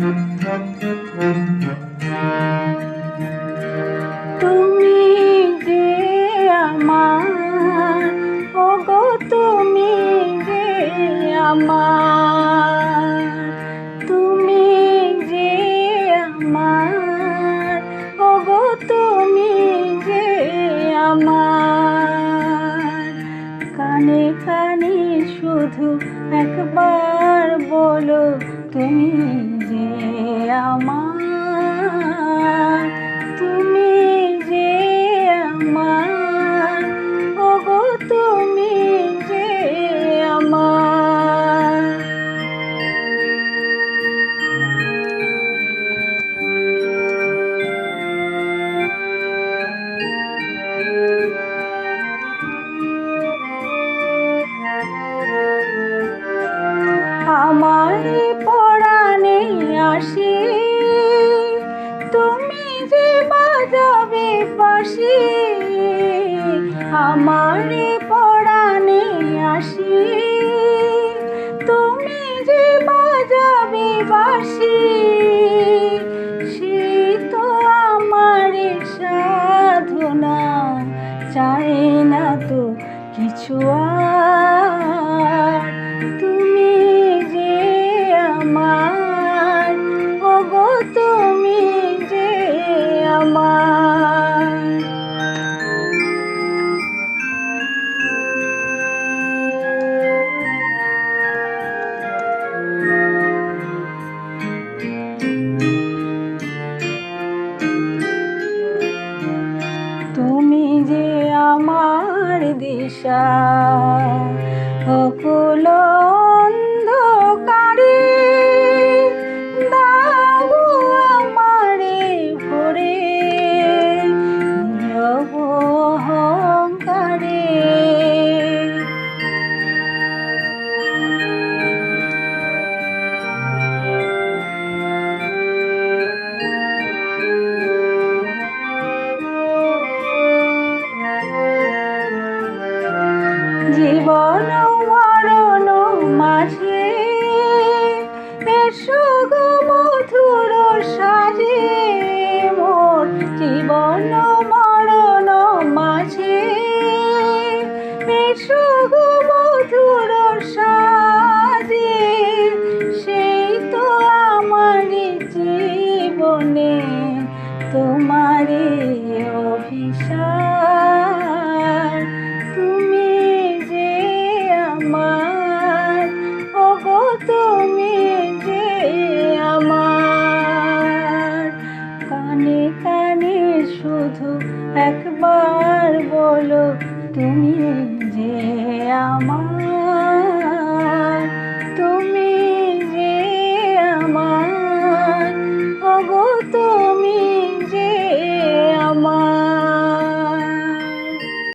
তুমি শুধু একবার বলো তুমি যে আমার আসি তুমি যে বাজাবে পাশি, আমার পরাণে আসি। তুমি যে বাজাবে বাসি সে তো আমার সাধনা। চাই না তো কিছু যে আমার দিশা অকুল জীবন মরণ মাঝে এসো গো মধুর সাজে মোর জীবন মরণ মাঝে এসো গো মধুর সাজে শুধু একবার বলো তুমি যে আমার